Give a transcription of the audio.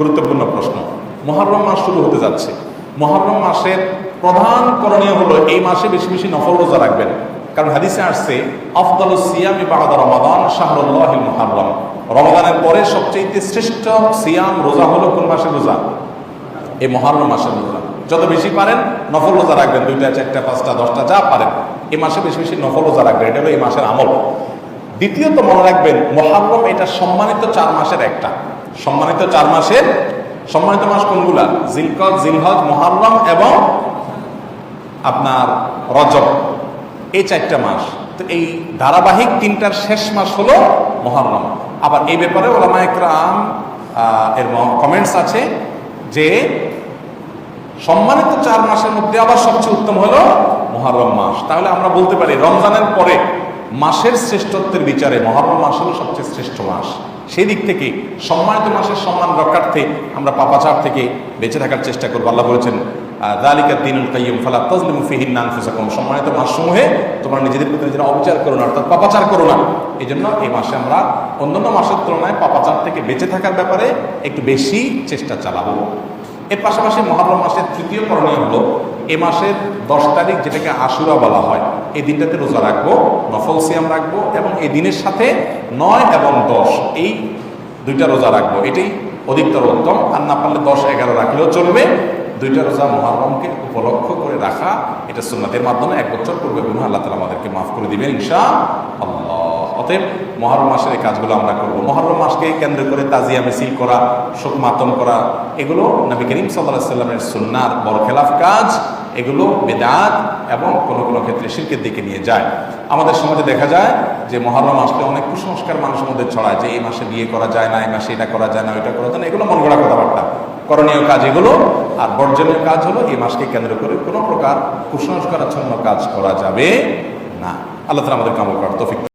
গুরুত্বপূর্ণ প্রশ্ন। মহরম মাস শুরু হতে যাচ্ছে। মহরম মাসের প্রধান করণীয় হলো এই মাসে বেশি বেশি নফল রোজা রাখবেন। কারণ হাদিসে আসছে, আফদল সিয়ামি বাহাদা রমাদান শাহরুল্লাহ মুহাররম। রমাদানের পরে সবচেয়ে শ্রেষ্ঠ সিয়াম রোজা হলো কোন মাসের রোজা? এই মহারম মাসের রোজা। যত বেশি পারেন, নফল রোজা রাখবেন। দুইটা, চারটা, পাঁচটা, দশটা, যা পারেন, এই মাসে বেশি বেশি নফল রোজা রাখবেন। এটা হলো এই মাসের আমল। দ্বিতীয়ত মনে রাখবেন, মহারম এটা সম্মানিত চার মাসের একটা। সম্মানিত চার মাসের সম্মানিত মাস কোনগুলা? জিলকদ জিলহজ মহারম এবং আপনার রজব। এই চারটা মাস। তো এই ধারাবাহিক তিনটার শেষ মাস হলো মহরম আবার এই ব্যাপারে ওলামা একরাম এর কমেন্টস আছে যে সম্মানিত চার মাসের মধ্যে আবার সবচেয়ে উত্তম হলো মহরম মাস। তাহলে আমরা বলতে পারি রমজানের পরে মাসের শ্রেষ্ঠত্বের বিচারে মহরম মাস হলো সবচেয়ে শ্রেষ্ঠ মাস। সেই দিক থেকে সম্মানিত মাসের সম্মান রক্ষার্থে আমরা পাপাচার থেকে বেঁচে থাকার চেষ্টা করব। আল্লাহ বলেছেন দালিকা দিনুল নানফুসাকুম সম্মানিত মাসসমূহে তোমরা নিজেদের প্রতি নিজেরা অবিচার করো না, অর্থাৎ পাপাচার করো না। এই জন্য এই মাসে আমরা অন্যান্য মাসের তুলনায় পাপাচার থেকে বেঁচে থাকার ব্যাপারে একটু বেশি চেষ্টা চালাবো। এর পাশাপাশি মহরম মাসের তৃতীয় করণীয় হলো এ মাসের দশ তারিখ যেটাকে আশুরা বলা হয়, এই দিনটাতে রোজা রাখব, নফল সিয়াম রাখব এবং এই দিনের সাথে নয় এবং দশ, এই দুইটা রোজা রাখব। এটাই অধিকতর উত্তম। আর না পারলে দশ এগারো রাখলেও চলবে। দুইটা রোজা মহরমকে উপলক্ষ করে রাখা, এটা সুন্নাতের মাধ্যমে এক বছর পূর্বে গুণ আল্লাহ তালা আমাদেরকে মাফ করে দিবেন ইনশা আল্লাহ অতএব মহরম মাসের এই কাজগুলো আমরা করব। মহরম মাসকে কেন্দ্র করে তাজিয়া মিছিল করা, শোক মাতম করা, এগুলো নবী করিম সাল্লাহ সাল্লামের সুন্নার বড় খেলাফ কাজ। এগুলো বেদাত এবং কোনো কোনো ক্ষেত্রে শিল্পের দিকে নিয়ে যায়। আমাদের সমাজে দেখা যায় যে মহরম আসলে অনেক কুসংস্কার মানুষের মধ্যে ছড়ায় যে এই মাসে বিয়ে করা যায় না, এই মাসে এটা করা যায় না, ওইটা করা যায় না, এগুলো মন গড়া কথাবার্তা। করণীয় কাজ এগুলো, আর বর্জনীয় কাজ হলো এই মাসকে কেন্দ্র করে কোনো প্রকার কুসংস্কারাচ্ছন্ন কাজ করা যাবে না। আল্লাহ তালা আমাদের কামল করার তৌফিক